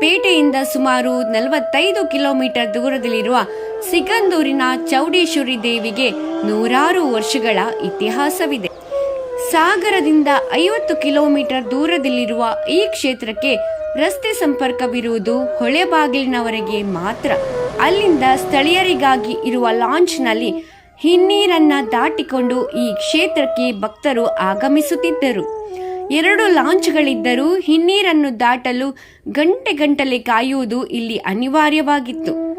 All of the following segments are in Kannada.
ಪೇಟೆಯಿಂದ ಸುಮಾರು ನಲವತ್ತೈದು ಕಿಲೋಮೀಟರ್ ದೂರದಲ್ಲಿರುವ ಸಿಗಂದೂರಿನ ಚೌಡೇಶ್ವರಿ ದೇವಿಗೆ ನೂರಾರು ವರ್ಷಗಳ ಇತಿಹಾಸವಿದೆ. ಸಾಗರದಿಂದ ಐವತ್ತು ಕಿಲೋಮೀಟರ್ ದೂರದಲ್ಲಿರುವ ಈ ಕ್ಷೇತ್ರಕ್ಕೆ ರಸ್ತೆ ಸಂಪರ್ಕವಿರುವುದು ಹೊಳೆಬಾಗಿಲಿನವರೆಗೆ ಮಾತ್ರ. ಅಲ್ಲಿಂದ ಸ್ಥಳೀಯರಿಗಾಗಿ ಇರುವ ಲಾಂಚ್ನಲ್ಲಿ ಹಿನ್ನೀರನ್ನ ದಾಟಿಕೊಂಡು ಈ ಕ್ಷೇತ್ರಕ್ಕೆ ಭಕ್ತರು ಆಗಮಿಸುತ್ತಿದ್ದರು. ಎರಡು ಲಾಂಚ್ಗಳಿದ್ದರೂ ಹಿನ್ನೀರನ್ನು ದಾಟಲು ಗಂಟೆ ಗಂಟಲೆ ಕಾಯುವುದು ಇಲ್ಲಿ ಅನಿವಾರ್ಯವಾಗಿತ್ತು.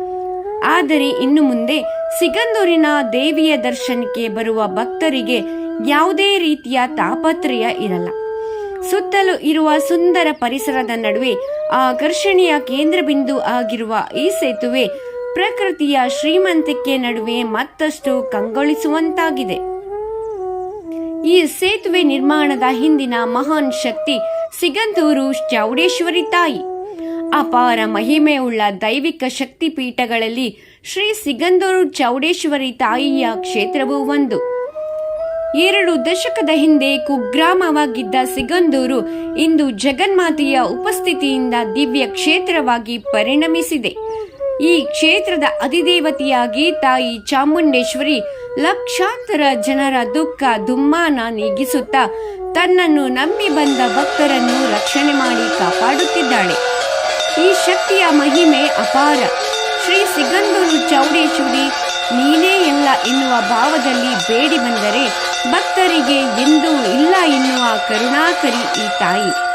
ಆದರೆ ಇನ್ನು ಮುಂದೆ ಸಿಗಂದೂರಿನ ದೇವಿಯ ದರ್ಶನಕ್ಕೆ ಬರುವ ಭಕ್ತರಿಗೆ ಯಾವುದೇ ರೀತಿಯ ತಾಪತ್ರಯ ಇರಲ್ಲ. ಸುತ್ತಲೂ ಇರುವ ಸುಂದರ ಪರಿಸರದ ನಡುವೆ ಆಕರ್ಷಣೀಯ ಕೇಂದ್ರ ಬಿಂದು ಆಗಿರುವ ಈ ಸೇತುವೆ ಪ್ರಕೃತಿಯ ಶ್ರೀಮಂತಿಕೆ ನಡುವೆ ಮತ್ತಷ್ಟು ಕಂಗೊಳಿಸುವಂತಾಗಿದೆ. ಈ ಸೇತುವೆ ನಿರ್ಮಾಣದ ಹಿಂದಿನ ಮಹಾನ್ ಶಕ್ತಿ ಸಿಗಂದೂರು ಚೌಡೇಶ್ವರಿ ತಾಯಿ. ಅಪಾರ ಮಹಿಮೆಯುಳ್ಳ ದೈವಿಕ ಶಕ್ತಿ ಪೀಠಗಳಲ್ಲಿ ಶ್ರೀ ಸಿಗಂದೂರು ಚೌಡೇಶ್ವರಿ ತಾಯಿಯ ಕ್ಷೇತ್ರವೂ ಒಂದು. ಎರಡು ದಶಕದ ಹಿಂದೆ ಕುಗ್ರಾಮವಾಗಿದ್ದ ಸಿಗಂದೂರು ಇಂದು ಜಗನ್ಮಾತೆಯ ಉಪಸ್ಥಿತಿಯಿಂದ ದಿವ್ಯ ಕ್ಷೇತ್ರವಾಗಿ ಪರಿಣಮಿಸಿದೆ. ಈ ಕ್ಷೇತ್ರದ ಅಧಿದೇವತೆಯಾಗಿ ತಾಯಿ ಚಾಮುಂಡೇಶ್ವರಿ ಲಕ್ಷಾಂತರ ಜನರ ದುಃಖ ದುಮ್ಮಾನ ನೀಗಿಸುತ್ತಾ ತನ್ನನ್ನು ನಂಬಿ ಬಂದ ಭಕ್ತರನ್ನು ರಕ್ಷಣೆ ಮಾಡಿ ಕಾಪಾಡುತ್ತಿದ್ದಾಳೆ. ಈ ಶಕ್ತಿಯ ಮಹಿಮೆ ಅಪಾರ. ಶ್ರೀ ಸಿಗಂದೂರು ಚೌಡೇಶ್ವರಿ, ನೀನೇ ಇಲ್ಲ ಎನ್ನುವ ಭಾವದಲ್ಲಿ ಬೇಡಿ ಬಂದರೆ ಭಕ್ತರಿಗೆ ಎಂದೂ ಇಲ್ಲ ಎನ್ನುವ ಕರುಣಾಕರಿ ಈ ತಾಯಿ.